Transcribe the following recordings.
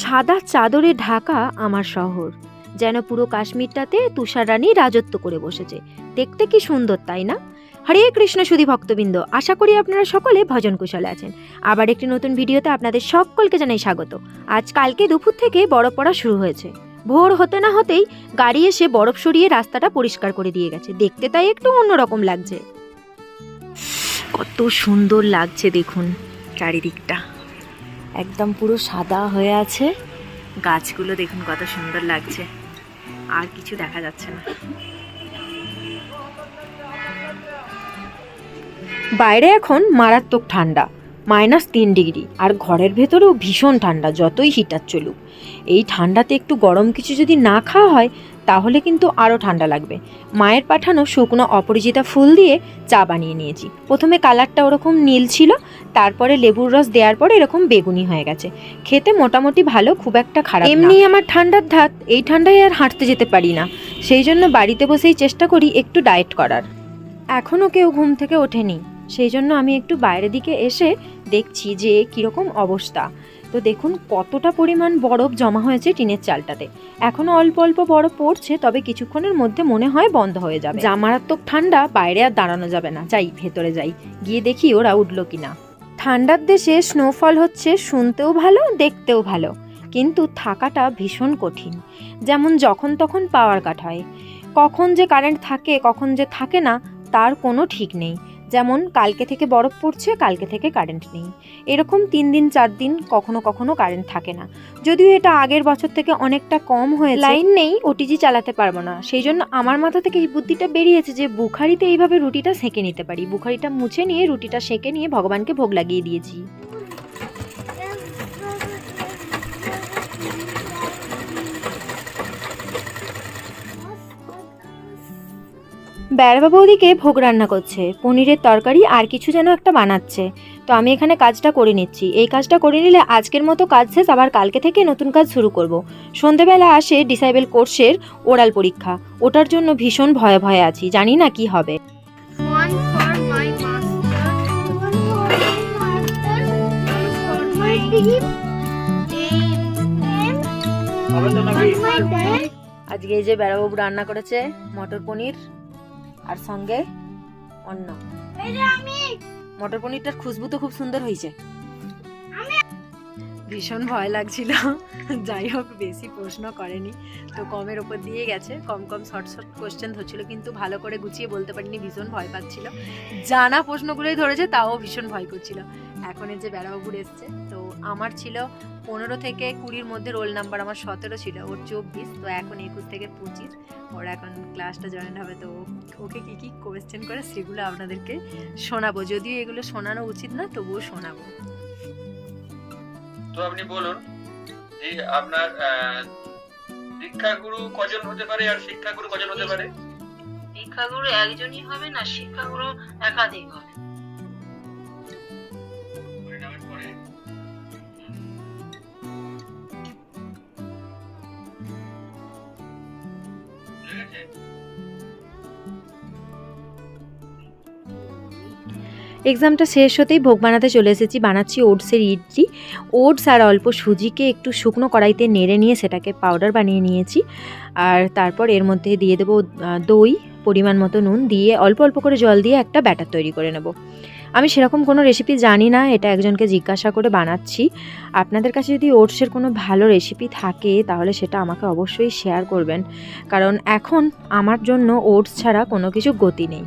সাদা চাদরে ঢাকা আমার শহর। যেন পুরো কাশ্মীরটাতে তুষার রানী রাজত্ব করে বসেছে। দেখতে কি সুন্দর, তাই না? হরে কৃষ্ণ সুধী ভক্তবৃন্দ, আশা করি আপনারা সকলে ভজন কুশলে আছেন। আবার একটি নতুন ভিডিওতে আপনাদের সকলকে জানাই স্বাগত। আজ কালকে দুপুর থেকে বরফ পড়া শুরু হয়েছে। ভোর হতে না হতেই গাড়ি এসে বরফ সরিয়ে রাস্তাটা পরিষ্কার করে দিয়ে গেছে। দেখতে তাই একটু অন্যরকম লাগছে। কত সুন্দর লাগছে দেখুন চারিদিকটা। একদম পুরো সাদা হয়ে আছে। গাছগুলো দেখুন কত সুন্দর লাগছে। আর কিছু দেখা যাচ্ছে না। বাইরে এখন মারাত্মক ঠান্ডা, মাইনাস তিন ডিগ্রি, আর ঘরের ভেতরেও ভীষণ ঠান্ডা, যতই হিটার চলুক। এই ঠান্ডাতে একটু গরম কিছু যদি না খাওয়া হয় তাহলে কিন্তু আরও ঠান্ডা লাগবে। মায়ের পাঠানো শুকনো অপরিচিতা ফুল দিয়ে চা বানিয়ে নিয়েছি। প্রথমে কালারটা ওরকম নীল ছিল, তারপরে লেবুর রস দেওয়ার পরে এরকম বেগুনি হয়ে গেছে। খেতে মোটামুটি ভালো, খুব একটা খারাপ এমনি আমার ঠান্ডার ধাত, এই ঠান্ডায় আর হাঁটতে যেতে পারি না। সেই জন্য বাড়িতে বসেই চেষ্টা করি একটু ডায়েট করার। এখনও কেউ ঘুম থেকে ওঠেনি। সেই জন্য আমি একটু বাইরের দিকে এসে দেখছি যে কীরকম অবস্থা। তো দেখুন কতটা পরিমাণ বরফ জমা হয়েছে টিনের চালটাতে। এখনও অল্প অল্প বরফ পড়ছে, তবে কিছুক্ষণের মধ্যে মনে হয় বন্ধ হয়ে যাবে। যা মারাত্মক ঠান্ডা বাইরে আর দাঁড়ানো যাবে না। যাই, ভেতরে যাই। গিয়ে দেখি ওরা উঠল কিনা। ঠান্ডার দেশে স্নোফল হচ্ছে শুনতেও ভালো, দেখতেও ভালো। কিন্তু থাকাটা ভীষণ কঠিন। যেমন যখন তখন পাওয়ার কাট হয়। কখন যে কারেন্ট থাকে, কখন যে থাকে না, তার কোনো ঠিক নেই। যেমন, কালকে থেকে বরফ পড়ছে, কালকে থেকে কারেন্ট নেই। এরকম তিন দিন, চার দিন কখনো কখনো কারেন্ট থাকে না। যদিও এটা আগের বছর থেকে অনেকটা কম হয়ে লাইন নেই ওটিজি চালাতে পারব না। সেই জন্য আমার মাথা থেকে এই বুদ্ধিটা বেরিয়েছে যে, বুখারিতে এইভাবে রুটিটা সেঁকে নিতে পারি। বুখারিটা মুছে নিয়ে, রুটিটা সেঁকে নিয়ে ভগবানকে ভোগ লাগিয়ে দিয়েছি। বেড়াবা বৌদিকে ভোগ রান্না করছে পনিরের তরকারি আর কিছু যেন একটা বানাচ্ছে। তো আমি এখানে কাজটা করে নিচ্ছি। এই কাজটা করে নিলে আজকের মতো কাজ শেষ আবার কালকে থেকে নতুন কাজ শুরু করব। সন্ধেবেলা আসে ডিসাইবেল কোর্সের ওরাল পরীক্ষা। ওটার জন্য ভীষণ ভয়ে ভয়ে আছি জানি না কি হবে. আজকে এই যে বেড়াবাবু রান্না করেছে মটর পনির। আর সঙ্গে অন্ন। মটর পনিরটার খুশবু তো খুব সুন্দর হয়েছে। ভীষণ ভয় লাগছিল। যাই হোক বেশি প্রশ্ন করেনি। তো কমের ওপর দিয়ে গেছে। কম কম শর্ট শর্ট কোশ্চেন ধরছিল কিন্তু ভালো করে গুছিয়ে বলতে পারিনি ভীষণ ভয় পাচ্ছিল। জানা প্রশ্নগুলোই ধরেছে তাও ভীষণ ভয় করছিল। এখন এই যে বেড়াবাবুর এসছে। আমার ছিল পনেরো থেকে কুড়ির মধ্যে রোল নাম্বার আমার সতেরো ছিল ওর চব্বিশ তো এখন একুশ থেকে পঁচিশ। ওর এখন ক্লাসটা জয়েন হবে তো ওকে কী কী কোয়েশ্চেন করে সেগুলো আপনাদেরকে শোনাবো। যদিও এগুলো শোনানো উচিত না তবুও শোনাবো। তো আপনি বলুন যে আপনার শিক্ষাগুরু কজন হতে পারে আর শিক্ষাগুরু কজন হতে পারে? শিক্ষাগুরু একজনই হবে না শিক্ষাগুরু একাধিক হবে। এক্সামটা শেষ হতেই ভোগ বানাতে চলে এসেছি, বানাচ্ছি ওটসের ইডলি। ওটস আর অল্প সুজিকে একটু শুকনো কড়াইতে নেড়ে নিয়ে সেটাকে পাউডার বানিয়ে নিয়েছি। আর তারপর এর মধ্যে দিয়ে দেবো দই, পরিমাণ মতো নুন দিয়ে অল্প অল্প করে জল দিয়ে একটা ব্যাটার তৈরি করে নেব। আমি সেরকম কোনো রেসিপি জানি না, এটা একজনকে জিজ্ঞাসা করে বানাচ্ছি। আপনাদের কাছে যদি ওটসের কোনো ভালো রেসিপি থাকে, তাহলে সেটা আমাকে অবশ্যই শেয়ার করবেন। কারণ এখন আমার জন্য ওটস ছাড়া কোনো কিছু গতি নেই।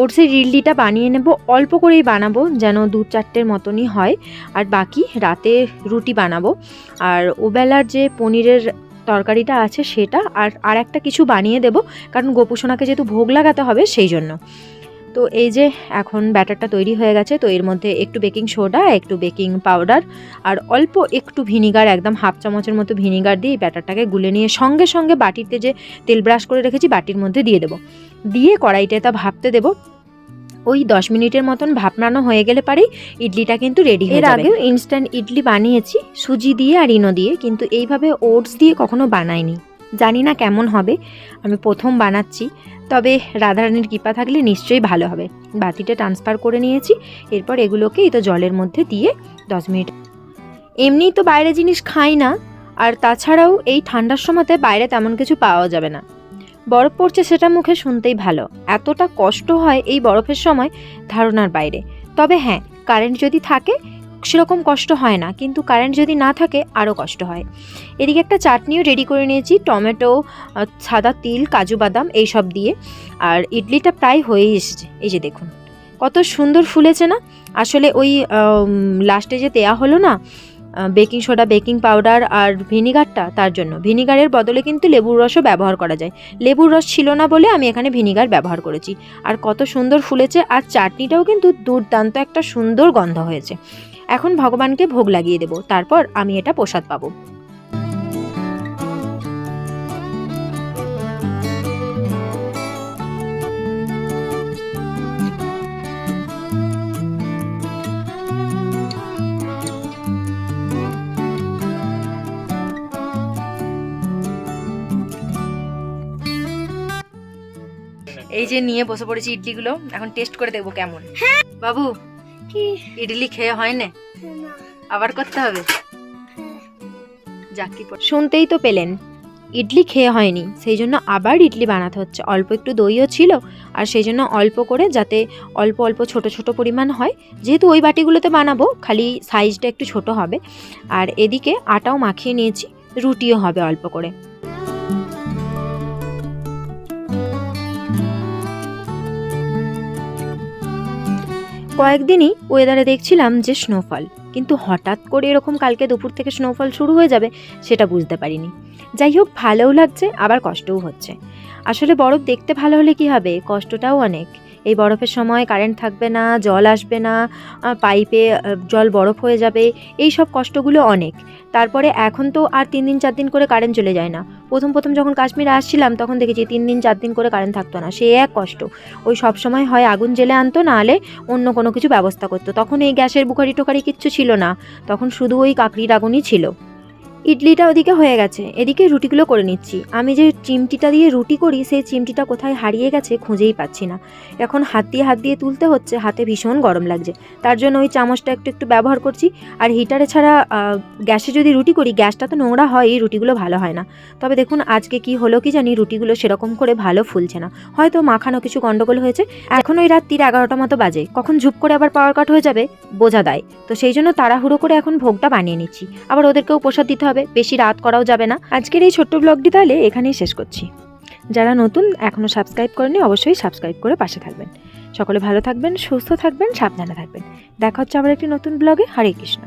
ওটসের ইডলিটা বানিয়ে নেব, অল্প করেই বানাবো যেন দু চারটের মতনই হয়। আর বাকি রাতে রুটি বানাবো। আর ওবেলার যে পনিরের তরকারিটা আছে সেটা আর আর একটা কিছু বানিয়ে দেব, কারণ গোপুসোনাকে যেহেতু ভোগ লাগাতে হবে সেই জন্য। তো এই যে এখন ব্যাটারটা তৈরি হয়ে গেছে তো এর মধ্যে একটু বেকিং সোডা একটু বেকিং পাউডার আর অল্প একটু ভিনিগার একদম হাফ চামচের মতো ভিনিগার দিয়ে ব্যাটারটাকে গুলে নিয়ে সঙ্গে সঙ্গে বাটিতে যে তেল ব্রাশ করে রেখেছি বাটির মধ্যে দিয়ে দেবো। দিয়ে কড়াইটা তা ভাবতে দেবো। ওই দশ মিনিটের মতন ভাপনানো হয়ে গেলে পারেই ইডলিটা কিন্তু রেডি হয়ে যাবে। এর আগেও ইনস্ট্যান্ট ইডলি বানিয়েছি সুজি দিয়ে আর ইনো দিয়ে কিন্তু এইভাবে ওটস দিয়ে কখনো বানাইনি। জানি না কেমন হবে আমি প্রথম বানাচ্ছি। তবে রাধারানীর কৃপা থাকলে নিশ্চয়ই ভালো হবে। বাতিটা ট্রান্সফার করে নিয়েছি, এরপর এগুলোকে এই তো জলের মধ্যে দিয়ে দশ মিনিট। এমনিই তো বাইরে জিনিস খাই না, আর তাছাড়াও এই ঠান্ডার সময়তে বাইরে তেমন কিছু পাওয়া যাবে না। বরফ পড়ছে সেটা মুখে শুনতেই ভালো। এতটা কষ্ট হয় এই বরফের সময় ধারণার বাইরে। তবে হ্যাঁ কারেন্ট যদি থাকে সেরকম কষ্ট হয় না, কিন্তু কারেন্ট যদি না থাকে আরও কষ্ট হয়। এদিকে একটা চাটনিও রেডি করে নিয়েছি, টমেটো সাদা তিল, কাজু বাদাম এইসব দিয়ে। আর ইডলিটা প্রায় হয়েই এসেছে, এই যে দেখুন। কত সুন্দর ফুলেছে না? আসলে ওই লাস্টে যে দেয়া হলো না বেকিং সোডা বেকিং পাউডার আর ভিনিগারটা তার জন্য। ভিনিগারের বদলে কিন্তু লেবুর রসও ব্যবহার করা যায়। লেবুর রস ছিল না বলে আমি এখানে ভিনিগার ব্যবহার করেছি। আর কত সুন্দর ফুলেছে, আর চাটনিটাও কিন্তু দুর্দান্ত একটা সুন্দর গন্ধ হয়েছে। এখন ভগবানকে ভোগ লাগিয়ে দেব তারপর আমি এটা প্রসাদ পাবো। এই যে নিয়ে বসে পড়েছি ইডলিগুলো এখন টেস্ট করে দেখব কেমন। বাবু কি ইডলি খেয়ে হয় না। আবার করতে হবে? যাক কি শুনতেই তো পেলেন। ইডলি খেয়ে হয়নি সেই জন্য আবার ইডলি বানাতে হচ্ছে। অল্প একটু দইও ছিল আর সেই জন্য অল্প করে যাতে অল্প অল্প ছোট ছোট পরিমাণ হয়। যেহেতু ওই বাটিগুলোতে বানাবো খালি সাইজটা একটু ছোট হবে। আর এদিকে আটাও মাখিয়ে নিয়েছি রুটিও হবে অল্প করে। কয়েকদিনই ওয়েদারে দেখছিলাম যে স্নোফল কিন্তু হঠাৎ করে এরকম কালকে দুপুর থেকে স্নোফল শুরু হয়ে যাবে, সেটা বুঝতে পারিনি। যাই হোক, ভালোও লাগছে, আবার কষ্টও হচ্ছে। আসলে বরফ দেখতে ভালো হলে কি হবে? কষ্টটাও অনেক। এই বরফের সময় কারেন্ট থাকবে না, জল আসবে না পাইপে জল বরফ হয়ে যাবে, এই সব কষ্টগুলো অনেক। তারপরে এখন তো আর তিন দিন, চার দিন করে কারেন্ট চলে যায় না। প্রথম প্রথম যখন কাশ্মীরে আসছিলাম, তখন দেখেছি তিন দিন, চার দিন করে কারেন্ট থাকতো না। সে এক কষ্ট। ওই সব সময় হয় আগুন জেলে আনতো না হলে অন্য কোনো কিছু ব্যবস্থা করতো। তখন এই গ্যাসের বুখারি টোকারি কিচ্ছু ছিল না। তখন শুধু ওই কাকড়ির আগুনই ছিল। ইডলিটা ওদিকে হয়ে গেছে। এদিকে রুটিগুলো করে নিচ্ছি। আমি যে চিমটিটা দিয়ে রুটি করি, সেই চিমটিটা কোথায় হারিয়ে গেছে খুঁজেই পাচ্ছি না। এখন হাত দিয়ে হাত দিয়ে তুলতে হচ্ছে, হাতে ভীষণ গরম লাগছে। তার জন্য ওই চামচটা একটু একটু ব্যবহার করছি। আর হিটারে ছাড়া গ্যাসে যদি রুটি করি, গ্যাসটা তো নোংরা হয় রুটিগুলো ভালো হয় না। তবে দেখুন, আজকে কি হলো কি জানি, রুটিগুলো সেরকম করে ভালো ফুলছে না। হয়তো মাখানো কিছু গন্ডগোল হয়েছে। এখন ওই রাত্রির এগারোটা মতো বাজে। কখন ঝুপ করে আবার পাওয়ার কাট হয়ে যাবে, বোঝা দেয়। তো সেই জন্য তাড়াহুড়ো করে এখন ভোগটা বানিয়ে নিচ্ছি। আবার ওদেরকেও প্রসাদ দিতে হবে, বেশি রাত করাও যাবে না। আজকের এই ছোট্ট ব্লগটি তাহলে এখানেই শেষ করছি। যারা নতুন এখনও সাবস্ক্রাইব করেনি অবশ্যই সাবস্ক্রাইব করে পাশে থাকবেন। সকলে ভালো থাকবেন, সুস্থ থাকবেন, সাবধানে থাকবেন। দেখা হচ্ছে আবার একটি নতুন ব্লগে হরে কৃষ্ণ।